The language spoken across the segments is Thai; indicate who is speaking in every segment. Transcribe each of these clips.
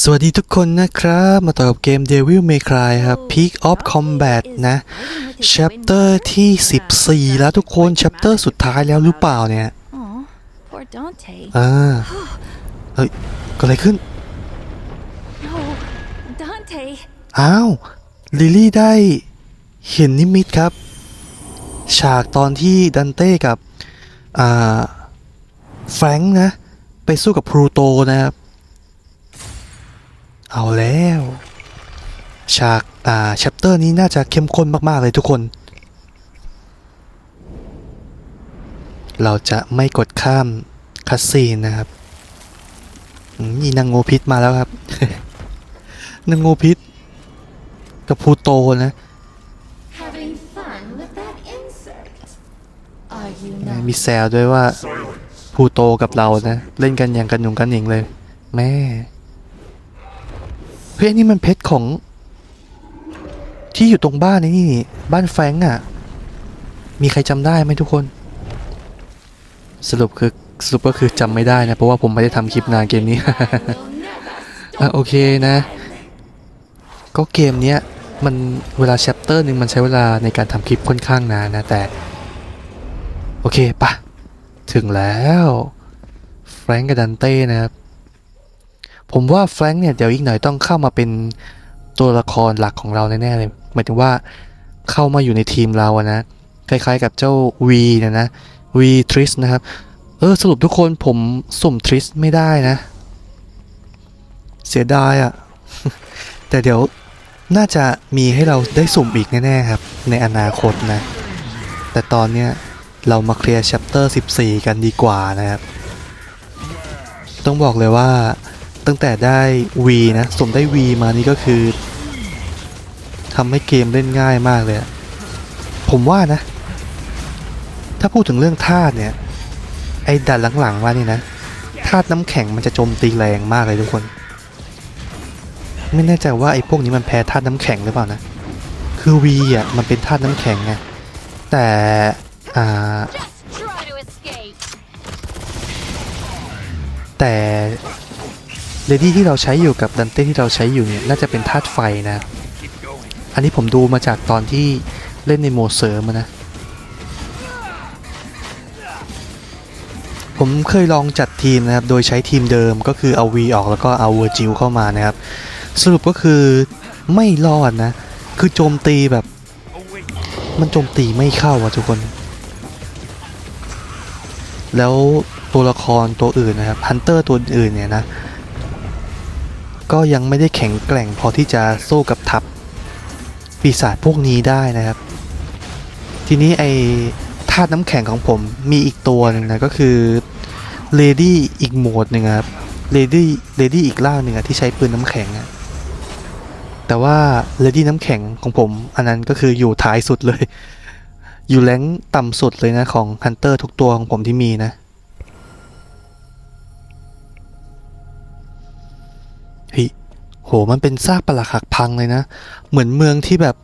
Speaker 1: สวัสดีทุกคนนะครับ มาต่อกับเกม Devil May Cry ครับ Peak of Combat นะ Chapter ที่ 14 แล้วทุกคน Chapter สุดท้ายแล้วหรือเปล่าเนี่ย
Speaker 2: Aw, poor Dante.
Speaker 1: อ่าเฮ้ยเก็อะไรขึ้น
Speaker 2: No, Dante.
Speaker 1: อ้าว ลิลลี่ได้เห็นนิมิตครับ ฉากตอนที่ดันเต้กับ อ่า แฟรงค์นะ ไปสู้กับพลูโตนะครับ เอาแล้ว ฉากอ่าแชปเตอร์นี้น่าจะเข้มข้นมาก ๆ เลยทุกคน เราจะไม่กดข้ามคัสซีนนะครับอืมนี่นางโงพิษมาแล้วครับ นางโงพิษ กับพลูโตนะ
Speaker 3: Having fun with that insect. Are you
Speaker 1: มีแซวด้วยว่าพลูโตกับเรานะ เล่นกันอย่างกันหนุงกันหนิงเลย แม่เฮ้ยนี่มันเพชรของ ที่อยู่ตรงบ้านนี่นี่บ้านแฟงก์อะ มีใครจำได้ไหมทุกคน สรุปคือสรุปก็คือจำไม่ได้นะ เพราะว่าผมไม่ได้ทำคลิปนานเกมนี้ อะโอเคนะ ก็เกมเนี้ยมันเวลาแชปเตอร์หนึ่งมันใช้เวลาในการทำคลิปค่อนข้างนานนะแต่ โอเคปะถึงแล้ว แฟรงก์กับดันเต้นะครับ ผมว่าแฟรงก์เนี่ยเดี๋ยวอีกหน่อยต้องเข้ามาเป็นตัวละครหลักของเราแน่ๆเลยหมายถึงว่าเข้ามาอยู่ในทีมเราอะนะคล้ายๆกับเจ้าวีเนี่ยนะวีทริสนะครับ เออสรุปทุกคนผมสุ่มทริสไม่ได้นะ เสียดายอะแต่เดี๋ยวน่าจะมีให้เราได้สุ่มอีกแน่ๆครับ ในอนาคตนะ แต่ตอนเนี้ยเรามาเคลียร์ชัปเตอร์ 14 กันดีกว่านะครับ ต้องบอกเลยว่า ตั้งแต่ได้ V นะสมได้ V มานี่ก็คือทำให้เกมเล่นง่ายมากเลย ผมว่านะ ถ้าพูดถึงเรื่องธาตุเนี่ย ไอ้ดันหลังๆว่านี่นะธาตุน้ำแข็งมันจะโจมตีแรงมากเลยทุกคน ไม่แน่ใจว่าไอ้พวกนี้มันแพ้ธาตุน้ำแข็งหรือเปล่านะ คือ V อะมันเป็นธาตุน้ำแข็งไงแต่อ่าแต่ เลดี้ที่เราใช้อยู่กับดันเต้ที่เราใช้อยู่เนี่ยน่าจะเป็นธาตุไฟนะ อันนี้ผมดูมาจากตอนที่เล่นในโหมดเสริมอะนะ ผมเคยลองจัดทีมนะครับ โดยใช้ทีมเดิมก็คือเอา V ออกแล้วก็เอาเวอร์จิลเข้ามานะครับ สรุปก็คือไม่รอดนะ คือโจมตีแบบ มันโจมตีไม่เข้าอะทุกคน แล้วตัวละครตัวอื่นนะครับฮันเตอร์ตัวอื่นเนี่ยนะ ก็ยังไม่ได้แข็งแกร่งพอที่จะสู้กับทัพปีศาจพวกนี้ได้นะครับ ทีนี้ไอ้ธาตุน้ำแข็งของผมมีอีกตัวหนึ่งนะก็คือเลดี้อีกโหมดหนึ่งครับเลดี้เลดี้อีกล่างหนึ่งที่ใช้ปืนน้ำแข็งอะแต่ว่าเลดี้น้ำแข็งของผม อันนั้นก็คืออยู่ท้ายสุดเลย อยู่แรงต่ำสุดเลยนะของฮันเตอร์ทุกตัวของผมที่มีนะ เฮ้ยโหมันเป็นซากปรักหักพังเลยนะ เหมือนเมืองที่แบบ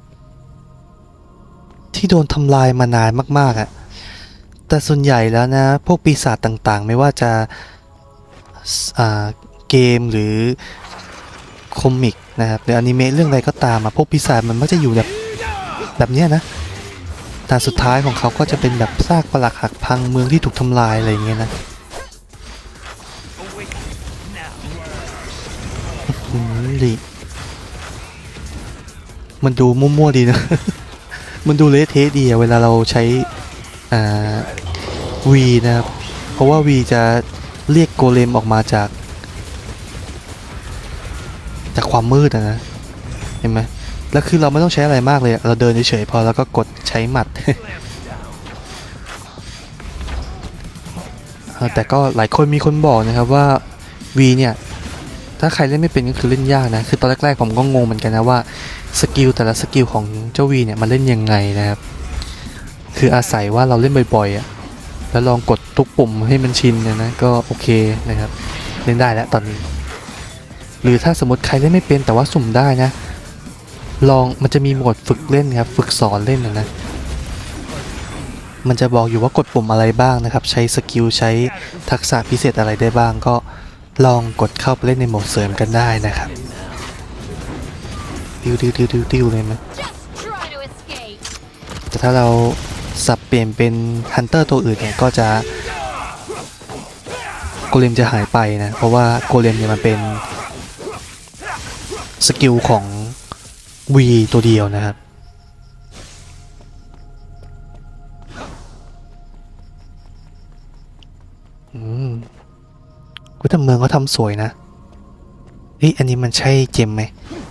Speaker 1: ที่โดนทำลายมานานมาก ๆอะ่ะแต่ส่วนใหญ่แล้วนะ พวกปีศาจต่างๆ ไม่ว่าจะอ่าเกมหรือคอมิกนะครับหรืออนิเมะเรื่องอะไรก็ตามอะพวกปีศาจมันมักจะอยู่แบบแบบเนี้ยนะแต่สุดท้ายของเขาก็จะเป็นแบบซากปรักหักพังเมืองที่ถูกทำลายอะไรอย่างเงี้ยนะ อืมดิมันดูมั่วๆดีนะ มันดูเละเทะดีอะเวลาเราใช้อ่าวีนะครับ เพราะว่าวีจะเรียกโกเลมออกมาจาก จากความมืดอะนะ เห็นไหมแล้วคือเราไม่ต้องใช้อะไรมากเลย เราเดินเฉยๆพอแล้วก็กดใช้หมัด แต่ก็หลายคนมีคนบอกนะครับว่า V เนี่ย ถ้าใครเล่นไม่เป็นก็คือเล่นยากนะ คือตอนแรกๆผมก็งงเหมือนกันนะว่าสกิลแต่ละสกิลของเจ้า V เนี่ยมันเล่นยังไงนะครับ คืออาศัยว่าเราเล่นบ่อยๆอะแล้วลองกดทุกปุ่มให้มันชินเนี่ยนะก็โอเคนะครับ เล่นได้แล้วตอนนี้ หรือถ้าสมมติใครเล่นไม่เป็นแต่ว่าสุ่มได้นะ ลองมันจะมีโหมดฝึกเล่นครับ ฝึกสอนเล่นนะนะมันจะบอกอยู่ว่ากดปุ่มอะไรบ้างนะครับ ใช้สกิลใช้ทักษะพิเศษอะไรได้บ้างก็ ลองกดเข้าไปเล่นในโหมดเสริมกันได้นะครับดิวดิวดิวดิวดิวเลยม
Speaker 3: Just try to escape.
Speaker 1: แต่ถ้าเราสับเปลี่ยนเป็นฮันเตอร์ตัวอื่นเนี่ยก็จะโกเลมจะหายไปนะ เพราะว่าโกเลมเนี่ยมันเป็นสกิลของ V ตัวเดียวนะครับอืม กูแต่เมืองเขาทำสวยนะเฮ้ยอันนี้มันใช่เจมไหม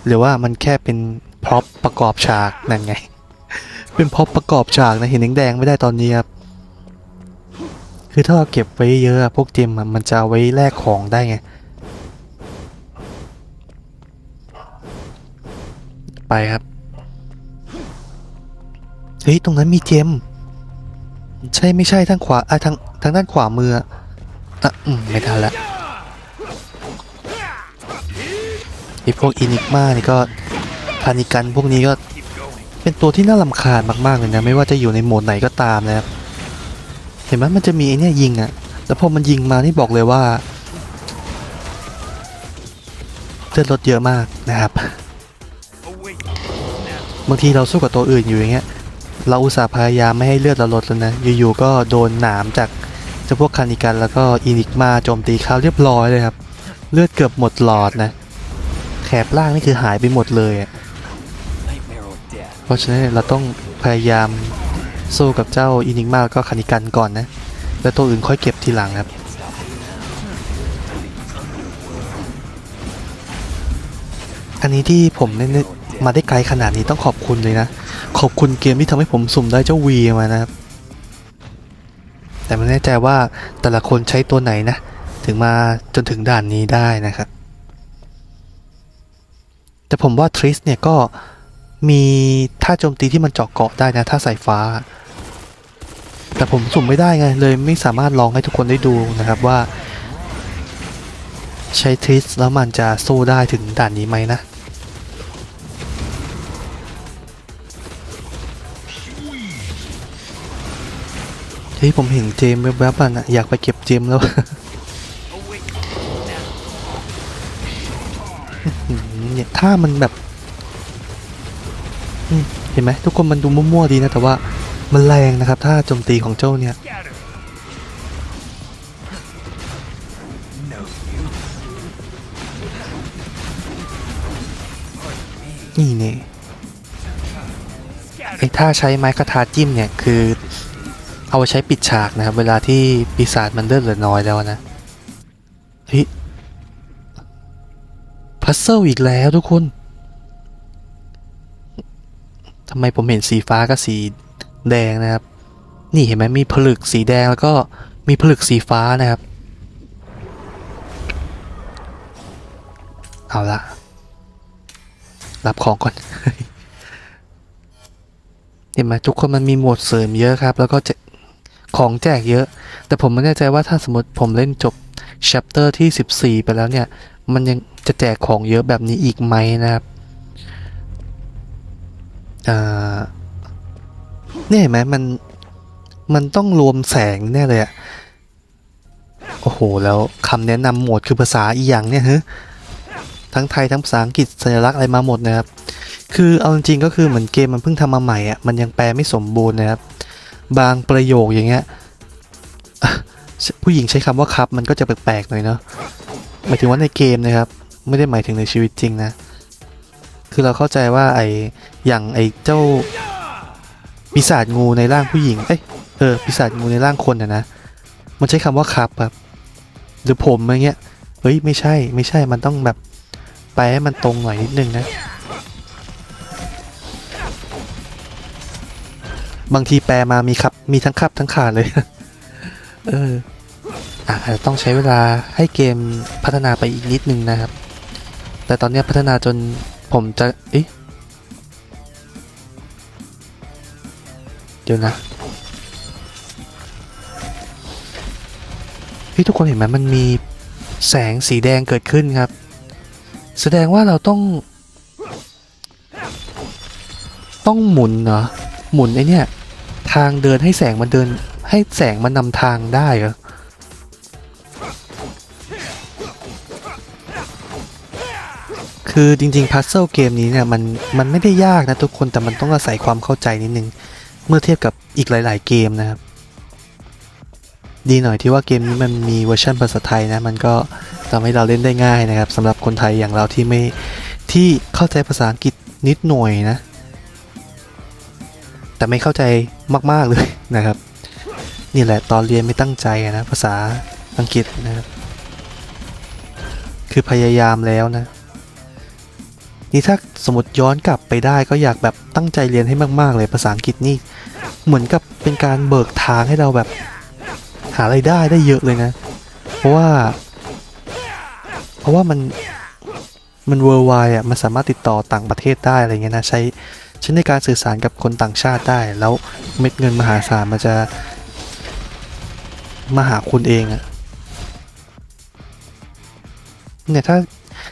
Speaker 1: หรือว่ามันแค่เป็นพร็อพประกอบฉากนั่นไง เป็นพร็อพประกอบฉากนะเห็นแดงๆไม่ได้ตอนนี้ครับคือถ้าเราเก็บไว้เยอะอะพวกเจมอะมันจะเอาไว้แลกของได้ไงไปครับเฮ้ยตรงนั้นมีเจมใช่ไม่ใช่ทางขวาอะทางทางด้านขวามืออะอืมไม่ทันละ พวกอินิกมานี่ก็พานิกันพวกนี้ก็เป็นตัวที่น่ารำคาญมากๆเลยนะไม่ว่าจะอยู่ในโหมดไหนก็ตามนะครับเห็นไหมมันจะมีไอเนี่ยยิงอะแล้วพอมันยิงมานี่บอกเลยว่าเลือดลดเยอะมากนะครับบางทีเราสู้กับตัวอื่นอยู่อย่างเงี้ยเราอุตส่าห์พยายามไม่ให้เลือดเราลดแล้วนะอยู่ๆก็โดนหนามจากเจ้าพวกคานิกันแล้วก็อินิกมาโจมตีเขาเรียบร้อยเลยครับ เลือดเกือบหมดหลอดนะ แถบล่างนี่คือหายไปหมดเลย เพราะฉะนั้นเราต้องพยายามสู้กับเจ้าอินิกมาแล้วก็คานิกันก่อนนะ แล้วตัวอื่นค่อยเก็บทีหลังครับอันนี้ที่ผมเล่นมาได้ไกลขนาดนี้ต้องขอบคุณเลยนะ ขอบคุณเกมที่ทำให้ผมสุ่มได้เจ้าวีมานะครับ แต่ไม่แน่ใจว่าแต่ละคนใช้ตัวไหนนะ ถึงมาจนถึงด่านนี้ได้นะครับ แต่ผมว่าทริสเนี่ยก็มีท่าโจมตีที่มันเจาะเกาะได้นะท่าสายฟ้า แต่ผมสุ่มไม่ได้ไง เลยไม่สามารถลองให้ทุกคนได้ดูนะครับว่า ใช้ทริสแล้วมันจะสู้ได้ถึงด่านนี้ไหมนะเฮ้ยผมเห็นเจมแวบๆอะนะอยากไปเก็บเจมแล้ว เนี่ยถ้ามันแบบเห็นไหมทุกคนมันดูมั่วๆดีนะแต่ว่ามันแรงนะครับ ถ้าโจมตีของเจ้าเนี่ยนี่เนี่ยไอ้ถ้าใช้ไม้คาทาจิ้มเนี่ยคือ เอาไว้ใช้ปิดฉากนะครับ เวลาที่ปีศาจมันเลือดเหลือน้อยแล้วนะ พัซเซิลอีกแล้วทุกคนทำไมผมเห็นสีฟ้ากับสีแดงนะครับ นี่เห็นไหมมีผลึกสีแดงแล้วก็มีผลึกสีฟ้านะครับ เอาละรับของก่อน เห็นไหมทุกคนมันมีหมวดเสริมเยอะครับ แล้วก็จกของแจกเยอะ แต่ผมไม่แน่ใจว่าถ้าสมมติผมเล่นจบ chapter ที่ 14 ไปแล้วเนี่ย มันยังจะแจกของเยอะแบบนี้อีกไหมนะครับอ่าเนี่ยเห็นไหมมันมันต้องรวมแสงแน่เลยอะโอ้โห แล้วคำแนะนำหมดคือภาษาอีหยังเนี่ยฮะทั้งไทยทั้งภาษาอังกฤษสัญลักษณ์อะไรมาหมดนะครับ คือเอาจริงๆก็คือเหมือนเกมมันเพิ่งทำมาใหม่อะมันยังแปลไม่สมบูรณ์นะครับ บางประโยคอย่างเงี้ยผู้หญิงใช้คำว่าครับมันก็จะแปลกๆหน่อยเนาะ หมายถึงว่าในเกมนะครับ ไม่ได้หมายถึงในชีวิตจริงนะ คือเราเข้าใจว่าไออย่างไอเจ้าปีศาจงูในร่างผู้หญิง เอ้ยเออปีศาจงูในร่างคนนะนะ มันใช้คำว่าครับครับ หรือผมอะไรเงี้ย เฮ้ยไม่ใช่ไม่ใช่มันต้องแบบแปลให้มันตรงหน่อยนิดนึงนะ บางทีแปลมามีครับมีทั้งครับทั้งขาดเลย เออ อาจจะต้องใช้เวลาให้เกมพัฒนาไปอีกนิดนึงนะครับ แต่ตอนนี้พัฒนาจนผมจะเอ๊ะเดี๋ยวนะพี่ทุกคนเห็นไหมมันมีแสงสีแดงเกิดขึ้นครับ แสดงว่าเราต้อง ต้องหมุนเหรอหมุนไอเนี่ยทางเดินให้แสงมันเดินให้แสงมันนำทางได้เหรอ คือจริงๆพัซเซิลเกมนี้เนี่ยมันมันไม่ได้ยากนะทุกคนแต่มันต้องอาศัยความเข้าใจนิดนึง เมื่อเทียบกับอีกหลาย ๆ เกมนะครับ ดีหน่อยที่ว่าเกมนี้มันมีเวอร์ชันภาษาไทยนะ มันก็ทำให้เราเล่นได้ง่ายนะครับสำหรับคนไทยอย่างเราที่ไม่ที่เข้าใจภาษาอังกฤษนิดหน่อยนะ แต่ไม่เข้าใจมากๆเลยนะครับ นี่แหละตอนเรียนไม่ตั้งใจนะภาษาอังกฤษนะครับ คือพยายามแล้วนะ นี่ถ้าสมมติย้อนกลับไปได้ก็อยากแบบตั้งใจเรียนให้มาก ๆ เลยภาษาอังกฤษนี่ เหมือนกับเป็นการเบิกทางให้เราแบบ หาไรายได้ได้เยอะเลยนะ เพราะว่า เพราะว่ามันมันเวอร์ไวอะมันสามารถติดต่อต่างประเทศได้อะไรเงี้ยนะใช้ใช้ในการสื่อสารกับคนต่างชาติได้ แล้วเม็ดเงินมหาศาลมันจะมาหาคุณเองอะเนี่ยถ้า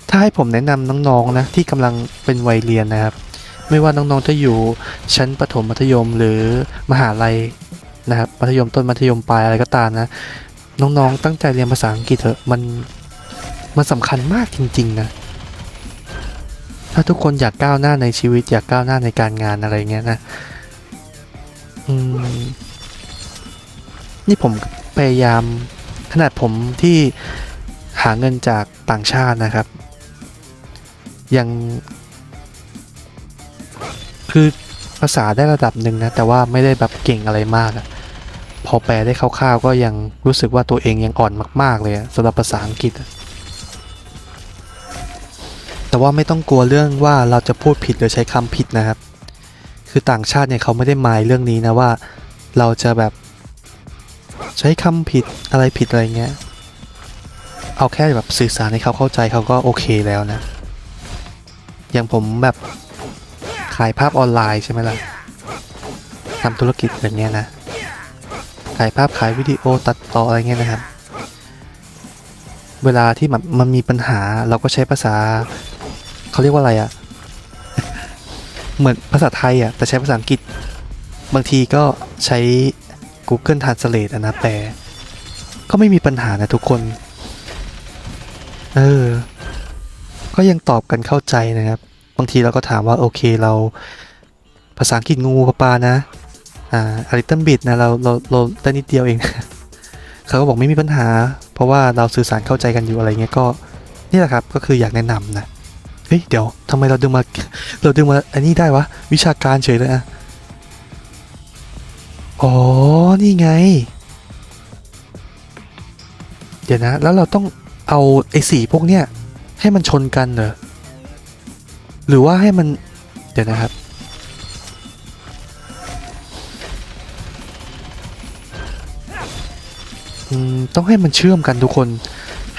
Speaker 1: ถ้าให้ผมแนะนำน้องๆนะที่กำลังเป็นวัยเรียนนะครับ ไม่ว่าน้องๆจะอยู่ชั้นประถมมัธยมหรือมหาลัยนะครับมัธยมต้นมัธยมปลายอะไรก็ตามนะ น้องๆ ตั้งใจเรียนภาษาอังกฤษเถอะมันมันสำคัญมากจริง ๆ นะ ถ้าทุกคนอยากก้าวหน้าในชีวิตอยากก้าวหน้าในการงานอะไรเงี้ยนะอืมนี่ผมพยายามขนาดผมที่หาเงินจากต่างชาตินะครับ ยังคือภาษาได้ระดับหนึ่งนะ แต่ว่าไม่ได้แบบเก่งอะไรมากอะพอแปลได้คร่าวๆก็ยังรู้สึกว่าตัวเองยังอ่อนมาก ๆ เลยอะสำหรับภาษาอังกฤษ แต่ว่าไม่ต้องกลัวเรื่องว่าเราจะพูดผิดหรือใช้คำผิดนะครับ คือต่างชาติเนี่ยเขาไม่ได้หมายเรื่องนี้นะว่าเราจะแบบใช้คำผิดอะไรผิดอะไรเงี้ย เอาแค่แบบสื่อสารให้เขาเข้าใจเขาก็โอเคแล้วนะ อย่างผมแบบขายภาพออนไลน์ใช่ไหมล่ะทำธุรกิจแบบเนี้ยนะ ขายภาพขายวิดีโอตัดต่ออะไรเงี้ยนะครับ เวลาที่มันมันมีปัญหาเราก็ใช้ภาษาเขาเรียกว่าอะไรอะเหมือนภาษาไทยอะแต่ใช้ภาษาอังกฤษ บางทีก็ใช้ Google Translate อะนะแปลก็ไม่มีปัญหานะทุกคน เออ ก็ยังตอบกันเข้าใจนะครับ บางทีเราก็ถามว่าโอเคเราภาษาอังกฤษงูปลาปานะ อ่าอาริตันบิดนะเราเราเราได้นิดเดียวเองเขาก็บอกไม่มีปัญหา เพราะว่าเราสื่อสารเข้าใจกันอยู่อะไรเงี้ยก็นี่แหละครับก็คืออยากแนะนำนะเฮ้ยเดี๋ยวทำไมเราดึงมาเราดึงมาอันนี้ได้วะวิชาการเฉยเลยอะอ๋อนี่ไง เดี๋ยวนะ แล้วเราต้องเอาไอ้สีพวกเนี้ย ให้มันชนกันเหรอหรือว่าให้มัน เดี๋ยวนะครับอืมต้องให้มันเชื่อมกันทุกคน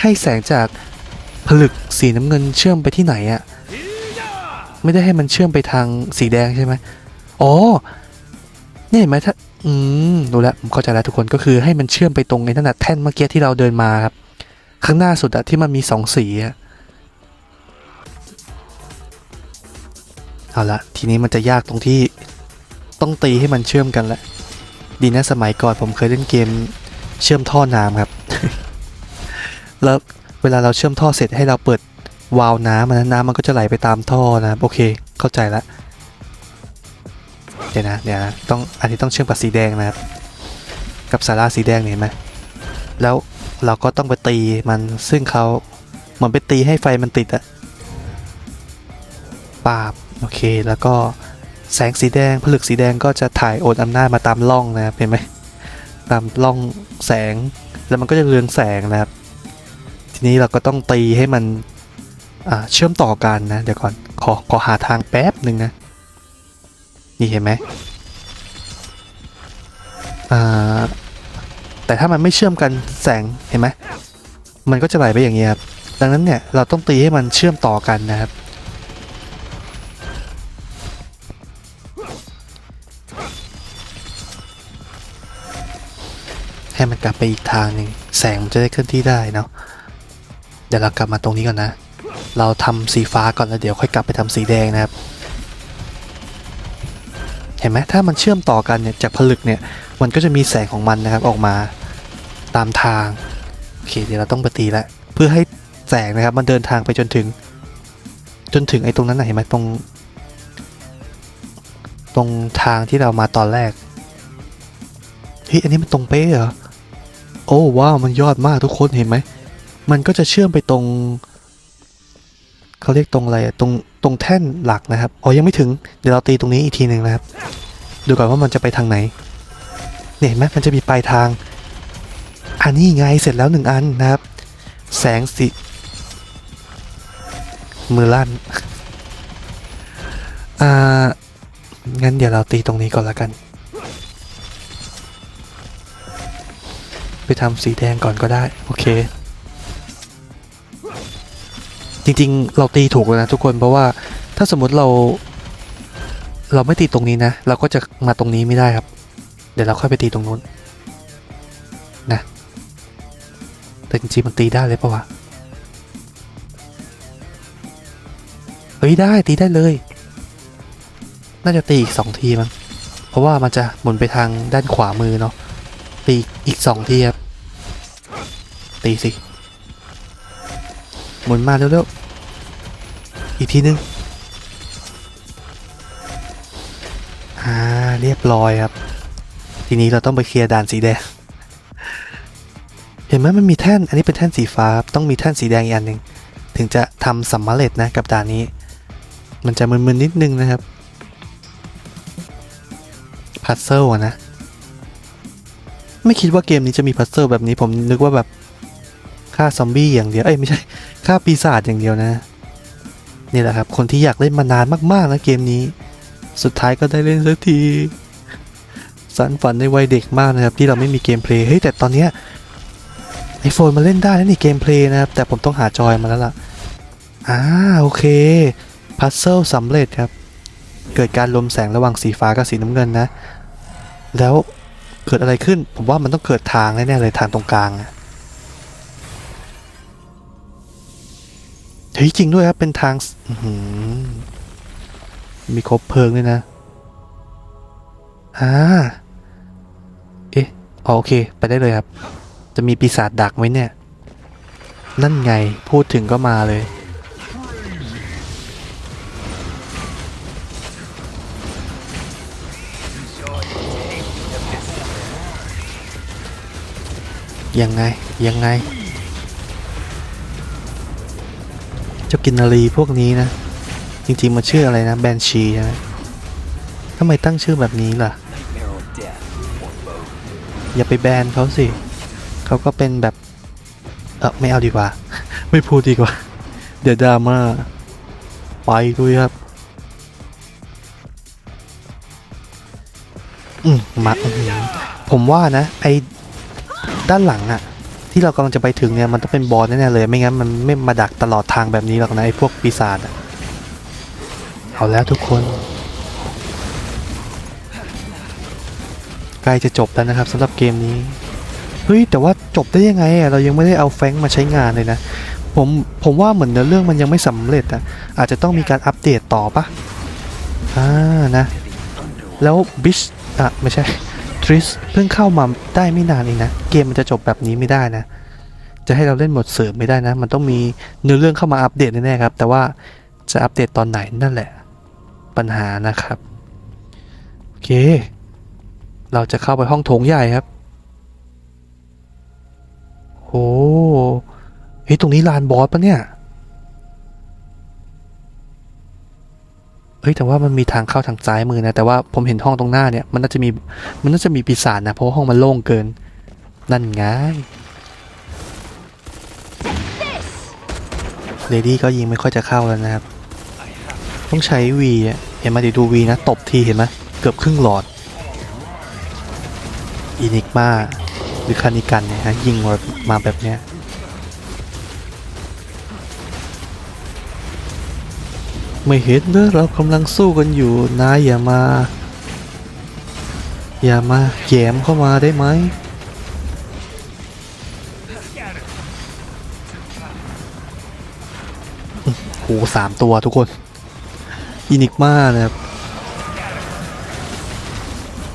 Speaker 1: ให้แสงจากผลึกสีน้ำเงินเชื่อมไปที่ไหนอะไม่ได้ให้มันเชื่อมไปทางสีแดงใช่ไหมอ๋อนี่เห็นไหมถ้า อืมรู้แล้วผมเข้าใจแล้วทุกคนก็คือให้มันเชื่อมไปตรงไอ้นั่นนะแท่นเมื่อกี้ที่เราเดินมาครับ ข้างหน้าสุดอะที่มันมีสองสีอะ เอาละทีนี้มันจะยากตรงที่ต้องตีให้มันเชื่อมกันแหละดีนะสมัยก่อนผมเคยเล่นเกมเชื่อมท่อน้ำครับ แล้วเวลาเราเชื่อมท่อเสร็จให้เราเปิดวาล์วน้ำมันนะน้ำมันก็จะไหลไปตามท่อนะโอเคเข้าใจละเดี๋ยวนะเดี๋ยวนะต้องอันนี้ต้องเชื่อมกับสีแดงนะครับ กับสาราสีแดงเนี่ยเห็นไหมแล้วเราก็ต้องไปตีมันซึ่งเขาเหมือนไปตีให้ไฟมันติดอะปาบ โอเคแล้วก็แสงสีแดงผลึกสีแดงก็จะถ่ายโอนอำนาจมาตามร่องนะครับเห็นไหมตามร่องแสงแล้วมันก็จะเรืองแสงนะครับ ทีนี้เราก็ต้องตีให้มันเชื่อมต่อกันนะ เดี๋ยวก่อนขอขอหาทางแป๊บหนึ่งนะนี่เห็นไหมอ่าแต่ถ้ามันไม่เชื่อมกันแสงเห็นไหมมันก็จะไหลไปอย่างนี้ครับดังนั้นเนี่ยเราต้องตีให้มันเชื่อมต่อกันนะครับ ให้มันกลับไปอีกทางหนึ่งแสงมันจะได้เคลื่อนที่ได้เนาะเดี๋ยวเรากลับมาตรงนี้ก่อนนะ เราทำสีฟ้าก่อนแล้วเดี๋ยวค่อยกลับไปทำสีแดงนะครับ เห็นไหมถ้ามันเชื่อมต่อกันเนี่ยจากผลึกเนี่ยมันก็จะมีแสงของมันนะครับออกมาตามทางโอเคเดี๋ยวเราต้องปตีแล้วเพื่อให้แสงนะครับมันเดินทางไปจนถึง จนถึงไอ้ตรงนั้นนะเห็นไหมตรง ตรงทางที่เรามาตอนแรกเฮ้ยอันนี้มันตรงเป๊ะเหรอ โอ้ว้าวมันยอดมากทุกคนเห็นไหม มันก็จะเชื่อมไปตรงเขาเรียกตรงอะไรตรงตรงแท่นหลักนะครับอ๋อยังไม่ถึงเดี๋ยวเราตีตรงนี้อีกทีหนึ่งนะครับ ดูก่อนว่ามันจะไปทางไหนเนี่ยเห็นไหมมันจะมีปลายทาง อันนี้ไงเสร็จแล้วหนึ่งอันนะครับ แสงสีมือลั่นอ่างั้นเดี๋ยวเราตีตรงนี้ก่อนละกัน ไปทำสีแดงก่อนก็ได้ โอเค จริงๆ เราตีถูกแล้วนะทุกคนเพราะว่าถ้าสมมติเรา เราไม่ตีตรงนี้นะ เราก็จะมาตรงนี้ไม่ได้ครับ เดี๋ยวเราค่อยไปตีตรงนู้นนะแต่จริงๆมันตีได้เลยปะวะเฮ้ยได้ตีได้เลย น่าจะตีอีกสองทีมั้งเพราะว่ามันจะหมุนไปทางด้านขวามือเนาะ ตีอีกสองทีครับ ตีสิ หมุนมาเร็วๆ อีกทีนึง อ่า เรียบร้อยครับ ทีนี้เราต้องไปเคลียร์ด่านสีแดง เห็นไหมมันมีแท่น อันนี้เป็นแท่นสีฟ้า ต้องมีแท่นสีแดงอีกอันหนึ่ง ถึงจะทำสำเร็จนะกับด่านนี้ มันจะมึนๆนิดนึงนะครับ พัซเซิลอะนะ ไม่คิดว่าเกมนี้จะมีพัซเซิลแบบนี้ผมนึกว่าแบบฆ่าซอมบี้อย่างเดียว เอ้ยไม่ใช่ฆ่าปีศาจอย่างเดียวนะ นี่แหละครับ คนที่อยากเล่นมานานมากๆนะเกมนี้ สุดท้ายก็ได้เล่นสักทีสันฝันในวัยเด็กมากนะครับ ที่เราไม่มีเกมเพลย์เฮ้ยแต่ตอนเนี้ยไอโฟนมาเล่นได้แล้วนี่เกมเพลย์นะครับ แต่ผมต้องหาจอยมาแล้วล่ะอ่าโอเคพัซเซิลสำเร็จครับ เกิดการรวมแสงระหว่างสีฟ้ากับสีน้ำเงินนะ แล้ว เกิดอะไรขึ้น ผมว่ามันต้องเกิดทางแน่ๆเลยทางตรงกลางอะเฮ้ยจริงด้วยครับ เป็นทางมีครบเพลิงด้วยนะอ่าเอ๊ะอ๋อโอเค ไปได้เลยครับ จะมีปีศาจดักไหมเนี่ย นั่นไงพูดถึงก็มาเลย ยังไง ยังไง เจ้ากินนารีพวกนี้นะ จริงๆมันชื่ออะไรนะ แบนชีใช่ไหมทำไมตั้งชื่อแบบนี้ล่ะ อย่าไปแบนเขาสิ เขาก็เป็นแบบ เออไม่เอาดีกว่า ไม่พูดดีกว่า เดี๋ยวดราม่าไปดูครับ อืมมาผมว่านะ ไอ ด้านหลังอะที่เรากำลังจะไปถึงเนี่ยมันต้องเป็นบอสแน่ๆเลย ไม่งั้นมันไม่มาดักตลอดทางแบบนี้หรอกนะไอ้พวกปีศาจอะเอาแล้วทุกคน ใกล้จะจบแล้วนะครับสำหรับเกมนี้เฮ้ยแต่ว่าจบได้ยังไงอะเรายังไม่ได้เอาแฟงมาใช้งานเลยนะผมผมว่าเหมือนเนื้อเรื่องมันยังไม่สำเร็จอะอาจจะต้องมีการอัปเดตต่อปะอ่านะ แล้วบิชอะไม่ใช่ ทริสเพิ่งเข้ามาได้ไม่นานเองนะ เกมมันจะจบแบบนี้ไม่ได้นะ จะให้เราเล่นหมดเสริมไม่ได้นะ มันต้องมีเนื้อเรื่องเข้ามาอัปเดตแน่ๆครับ แต่ว่าจะอัปเดตตอนไหนนั่นแหละ ปัญหานะครับ โอเค เราจะเข้าไปห้องโถงใหญ่ครับโอ้เฮ้ยตรงนี้ลานบอสปะเนี่ย เฮ้ยแต่ว่ามันมีทางเข้าทางซ้ายมือนะ แต่ว่าผมเห็นห้องตรงหน้าเนี่ย มันน่าจะมีมันน่าจะมีปีศาจนะ เพราะห้องมันโล่งเกิน นั่นไงเลดี้ก็ยิงไม่ค่อยจะเข้าแล้วนะครับ ต้องใช้วีเห็นมเดี๋ยวดูวีนะ ตบทีเห็นไหมเกือบครึ่งหลอดอินิกมาหรือคานิกันเนี่ยฮะยิงมาแบบเนี้ย ไม่เห็นเนอะเรากำลังสู้กันอยู่นายอย่ามา อย่ามาแยมเข้ามาได้ไหมอื้อโหสามตัวทุกคนอินิกมานะครับ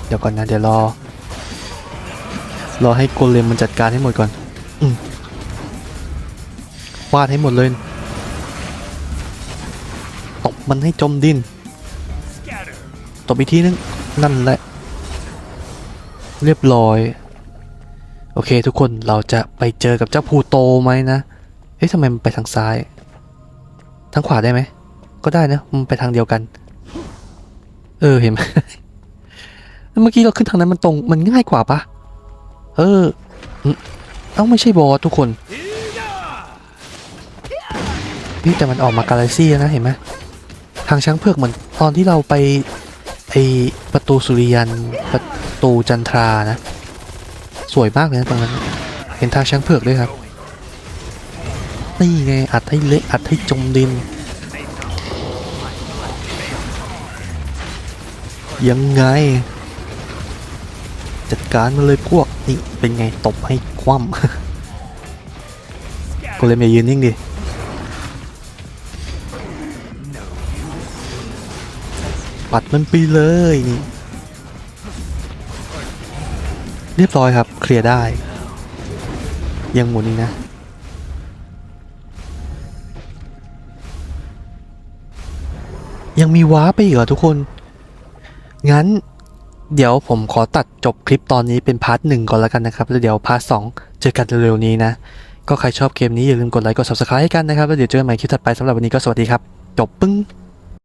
Speaker 1: เดี๋ยวก่อนนะ เดี๋ยวรอ รอให้โกเลมมันจัดการให้หมดก่อนอวาดให้หมดเลย มันให้จมดินตบอีกทีนึง นั่นแหละ เรียบร้อย โอเคทุกคนเราจะไปเจอกับเจ้าพลูโตไหมนะ เอ๊ะทำไมมันไปทางซ้าย ทางขวาได้ไหม ก็ได้นะ มันไปทางเดียวกัน เออเห็นไหมเมื่อกี้เราขึ้นทางนั้นมันตรงมันง่ายกว่าปะเอออืมเอ้าไม่ใช่บอสทุกคนนี่แต่มันออกมากาแล็กซี่นะเห็นไหมทางช้างเผือกเหมือนตอนที่เราไปไอประตูสุริยันประตูจันทรานะ สวยมากเลยนะตรงนั้น เห็นทางช้างเผือกด้วยครับ นี่ไงอัดให้เละอัดให้จมดิน ยังไง จัดการมาเลยพวก นี่เป็นไงตบให้คว่ำกูเลยมายืนนิ่งดิ ปัดมันไปเลยนี่เรียบร้อยครับ เคลียร์ได้ ยังหมุนอีกนะ ยังมีว้าไปอีกเหรอทุกคน งั้น เดี๋ยวผมขอตัดจบคลิปตอนนี้เป็นพาร์ทหนึ่งก่อนแล้วกันนะครับ แล้วเดี๋ยวพาร์ทสองเจอกันเร็วๆนี้นะ ก็ใครชอบเกมนี้อย่าลืมกดไลค์กด subscribe ให้กันนะครับ แล้วเดี๋ยวเจอกันใหม่คลิปถัดไปสำหรับวันนี้ก็สวัสดีครับ จบปึ้ง